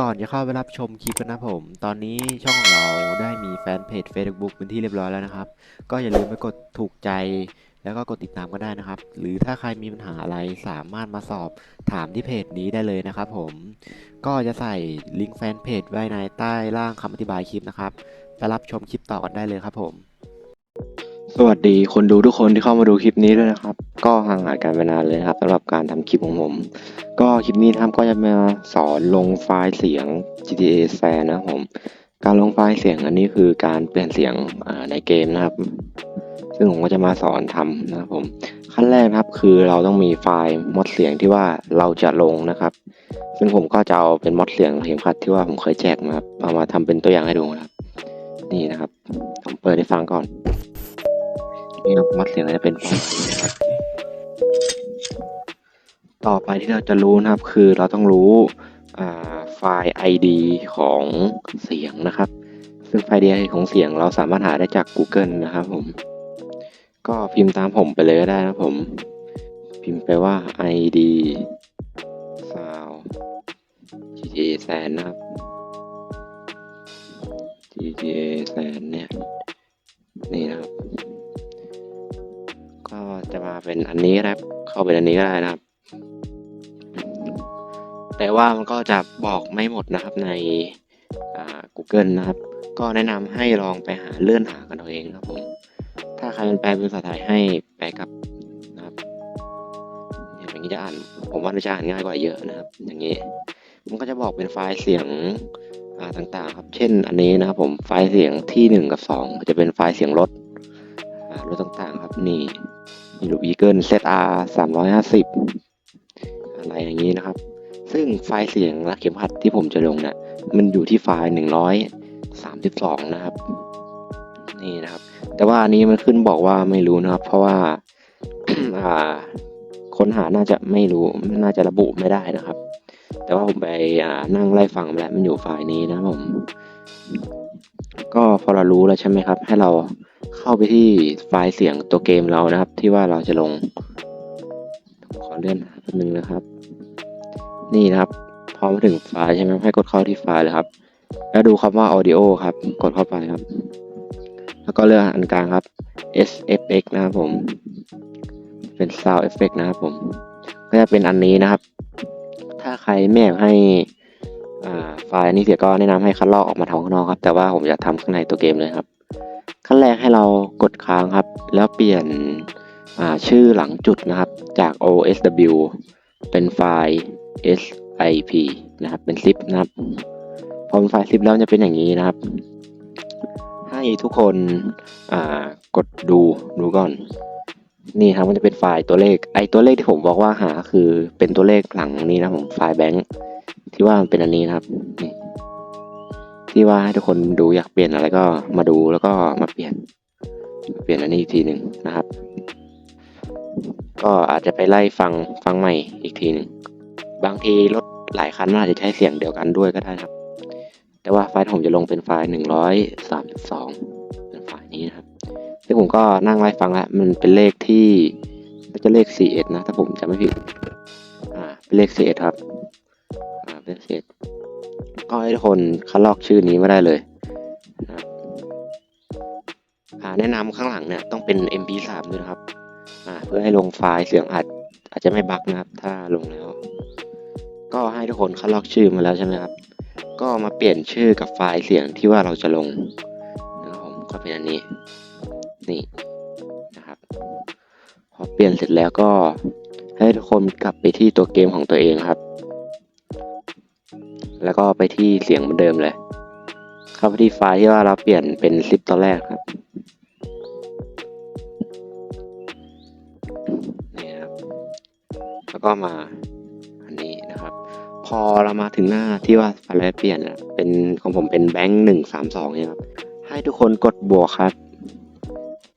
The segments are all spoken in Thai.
ก่อนจะเข้าไปรับชมคลิปกันนะผม ตอนนี้ช่องของเราได้มีแฟนเพจ Facebook เป็นที่เรียบร้อยแล้วนะครับ ก็อย่าลืมไปกดถูกใจแล้วก็กดติดตามก็ได้นะครับ หรือถ้าใครมีปัญหาอะไรสามารถมาสอบถามที่เพจนี้ได้เลยนะครับผม ก็จะใส่ลิงก์แฟนเพจไว้ในใต้ล่างคำอธิบายคลิปนะครับ ไปรับชมคลิปต่อกันได้เลยครับผม สวัสดีคนดูทุกคนที่เข้ามาดูคลิปนี้ด้วยนะครับ ก็ห่างหายกันไปนานเลยครับสำหรับการทำคลิปของผม ก็คลิปนี้นะครับก็จะมาสอนลงไฟล์เสียง GTA San นะครับผมการลงไฟล์เสียงอันนี้คือการเปลี่ยนเสียงในเกมนะครับ ซึ่งผมก็จะมาสอนทำนะครับผมขั้นแรกครับคือเราต้องมีไฟล์มอดเสียงที่ว่าเราจะลงนะครับ ซึ่งผมก็จะเอาเป็นมอดเสียงเข็มขัดที่ว่าผมเคยแจกมาครับเอามาทำเป็นตัวอย่างให้ดูนะครับ นี่นะครับผมเปิดให้ฟังก่อน นี่ครับมัดเสียงจะเป็นไฟล์ต่อไปที่เราจะรู้นะครับ คือเราต้องรู้ไฟล์ ID ของเสียงนะครับ ซึ่งไฟล์ ID ของเสียงเราสามารถหาได้จาก Google นะครับผม ก็พิมพ์ตามผมไปเลยก็ได้นะผม พิมพ์ไปว่า ID sound GTA San นะครับ GTA San เนี่ย นี่นะครับ เป็นอันนี้นะครับ เข้าเป็นอันนี้ก็ได้นะครับ แต่ว่ามันก็จะบอกไม่หมดนะครับใน Google นะครับ ก็แนะนำให้ลองไปหาเลื่อนหากันเอาเองนะครับผม ถ้าใครมันแปลเป็นภาษาไทยให้แปลกับนะครับอย่างนี้จะอ่านผมว่าจะอ่านง่ายกว่าเยอะนะครับ อย่างนี้ มันก็จะบอกเป็นไฟล์เสียงอ่าต่างๆครับ เช่น อันนี้นะครับผม ไฟล์เสียงที่หนึ่งกับสองจะเป็นไฟล์เสียงรถอ่ารถต่างๆ ครับ นี่ มีลูกอีเกิล ZR 350 อะไรอย่างนี้นะครับ ซึ่งไฟล์เสียงและเข็มขัดที่ผมจะลงเนี่ยมันอยู่ที่ไฟล์ 132 นะครับ นี่นะครับ แต่ว่าอันนี้มันขึ้นบอกว่าไม่รู้นะครับ เพราะว่าค้นหาน่าจะไม่รู้น่าจะระบุไม่ได้นะครับ แต่ว่าผมไปนั่งไล่ฟังแล้วมันอยู่ไฟล์นี้นะผม ก็พอเรารู้แล้วใช่ไหมครับ ให้เรา เข้าไปที่ไฟล์เสียงตัวเกมเรานะครับ ที่ว่าเราจะลง ขอเลื่อนแป๊บนึงนะครับ นี่นะครับ พอมาถึงไฟล์ใช่ไหมให้กดเข้าที่ไฟล์เลยครับ แล้วดูคำว่า audio ครับ กดเข้าไปครับ แล้วก็เลือกอันกลางครับ SFX นะครับผม เป็น sound effect นะครับผม ก็จะเป็นอันนี้นะครับ ถ้าใครไม่อยากให้อ่าไฟล์นี้เสียก็แนะนำให้คัดลอกออกมาทำข้างนอกครับ แต่ว่าผมจะทำข้างในตัวเกมเลยครับ ขั้นแรกให้เรากดค้างครับ แล้วเปลี่ยนชื่อหลังจุดนะครับ จาก OSW เป็นไฟล์ SIP นะครับ เป็น zip นะครับ พอเป็นไฟล์ zip แล้วจะเป็นอย่างนี้นะครับ ให้ทุกคนกดดูดูก่อน นี่ครับมันจะเป็นไฟล์ตัวเลข ไอตัวเลขที่ผมบอกว่าหาคือเป็นตัวเลขหลังนี้นะผมไฟล์แบงค์ที่ว่ามันเป็นอันนี้นะครับนี่ ที่ว่าให้ทุกคนดูอยากเปลี่ยนอะไรก็มาดูแล้วก็มาเปลี่ยน เปลี่ยนอันนี้อีกทีหนึ่งนะครับ ก็อาจจะไปไล่ฟังฟังใหม่อีกทีหนึ่งบางทีรถหลายคันมันอาจจะใช้เสียงเดียวกันด้วยก็ได้ครับ แต่ว่าไฟล์ผมจะลงเป็นไฟล์หนึ่งร้อยสามสิบสองเป็นไฟล์นี้นะครับซึ่งผมก็นั่งไล่ฟังแล้วมันเป็นเลขที่น่าจะเลข41นะ ถ้าผมจำไม่ผิด อ่า เป็นเลข41ครับ อ่า เป็นเลข41 ก็ให้ทุกคนคัดลอกชื่อนี้มาได้เลยนะแนะนำข้างหลังเนี่ยต้องเป็น MP3 ด้วยนะครับเพื่อให้ลงไฟล์เสียงอาจอาจจะไม่บั๊กนะครับ ถ้าลงแล้ว ก็ให้ทุกคนคัดลอกชื่อมาแล้วใช่ไหมครับ ก็มาเปลี่ยนชื่อกับไฟล์เสียงที่ว่าเราจะลงนะครับผมก็เป็นอันนี้นี่นะครับ พอเปลี่ยนเสร็จแล้วก็ให้ทุกคนกลับไปที่ตัวเกมของตัวเองครับ แล้วก็ไปที่เสียงเหมือนเดิมเลย เข้าไปที่ไฟล์ที่ว่าเราเปลี่ยนเป็นซิปตอนแรกครับนี่ครับ แล้วก็มาอันนี้นะครับ พอเรามาถึงหน้าที่ว่าไฟล์เปลี่ยนเป็นของผมเป็นแบงค์หนึ่งสามสองเนี่ยครับ ให้ทุกคนกดบวกครับ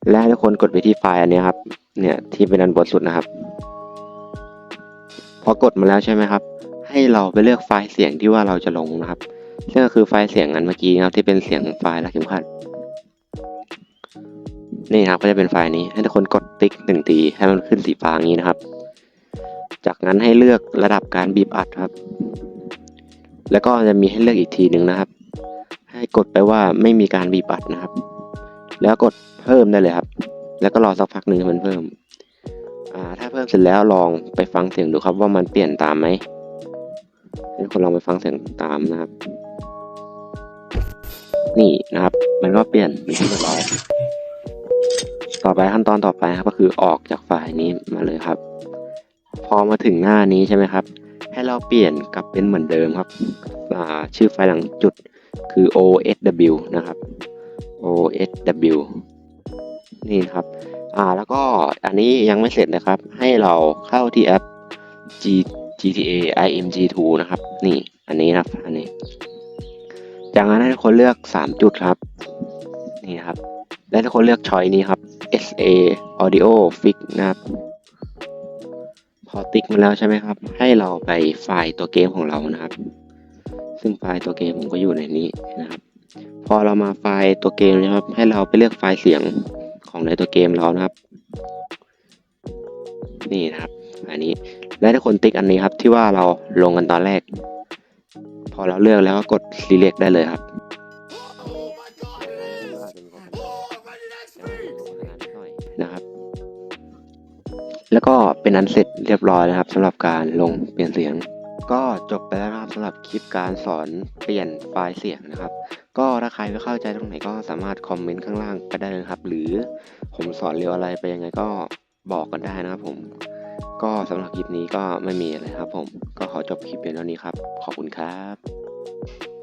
และให้ทุกคนกดไปที่ไฟล์อันนี้ครับ เนี่ยที่เป็นอันบนสุดนะครับ พอกดมาแล้วใช่ไหมครับ ให้เราไปเลือกไฟล์เสียงที่ว่าเราจะลงนะครับซึ่งก็คือไฟล์เสียงอันเมื่อกี้นะครับที่เป็นเสียงไฟล์และเข็มขัดนี่ครับก็จะเป็นไฟล์นี้ให้ทุกคนกดติ๊กหนึ่งทีให้มันขึ้นสีฟ้าอย่างนี้นะครับ จากนั้นให้เลือกระดับการบีบอัดครับ แล้วก็จะมีให้เลือกอีกทีหนึ่งนะครับ ให้กดไปว่าไม่มีการบีบอัดนะครับ แล้วกดเพิ่มได้เลยครับ แล้วก็รอสักพักหนึ่งให้มันเพิ่มถ้าเพิ่มเสร็จแล้วลองไปฟังเสียงดูครับว่ามันเปลี่ยนตามไหม ให้คนลองไปฟังเสียงตามนะครับ นี่นะครับ มันก็เปลี่ยนเป็นที่เรียบร้อยต่อไปขั้นตอนต่อไปครับก็คือออกจากไฟล์นี้มาเลยครับ พอมาถึงหน้านี้ใช่ไหมครับ ให้เราเปลี่ยนกลับเป็นเหมือนเดิมครับชื่อไฟล์หลังจุดคือ osw นะครับ osw นี่ครับอ่าแล้วก็อันนี้ยังไม่เสร็จนะครับ ให้เราเข้าที่แอป G GTA img2 นะครับ นี่อันนี้นะครับ อันนี้ จากนั้นให้ทุกคนเลือก 3 จุดครับ นี่ครับ และทุกคนเลือกช้อยนี้ครับ SA Audio Fix นะครับพอติ๊กมาแล้วใช่ไหมครับ ให้เราไปไฟล์ตัวเกมของเรานะครับ ซึ่งไฟล์ตัวเกมผมก็อยู่ในนี้นะครับ พอเรามาไฟล์ตัวเกมนะครับ ให้เราไปเลือกไฟล์เสียงของในตัวเกมเรานะครับ นี่นะครับ อันนี้ และทุกคนติ๊กอันนี้ครับที่ว่าเราลงกันตอนแรก พอเราเลือกแล้วก็กด select ได้เลยครับนะครับ แล้วก็เป็นอันเสร็จเรียบร้อยนะครับสำหรับการลงเปลี่ยนเสียง ก็จบไปแล้วนะครับสำหรับคลิปการสอนเปลี่ยนไฟล์เสียงนะครับ ก็ถ้าใครไม่เข้าใจตรงไหนก็สามารถคอมเมนต์ข้างล่างก็ได้เลยนะครับ หรือผมสอนเร็วอะไรไปยังไงก็บอกกันได้นะครับผม ก็สำหรับคลิปนี้ก็ไม่มีอะไรครับผม ก็ขอจบคลิปเพียงเท่านี้ครับ ขอบคุณครับ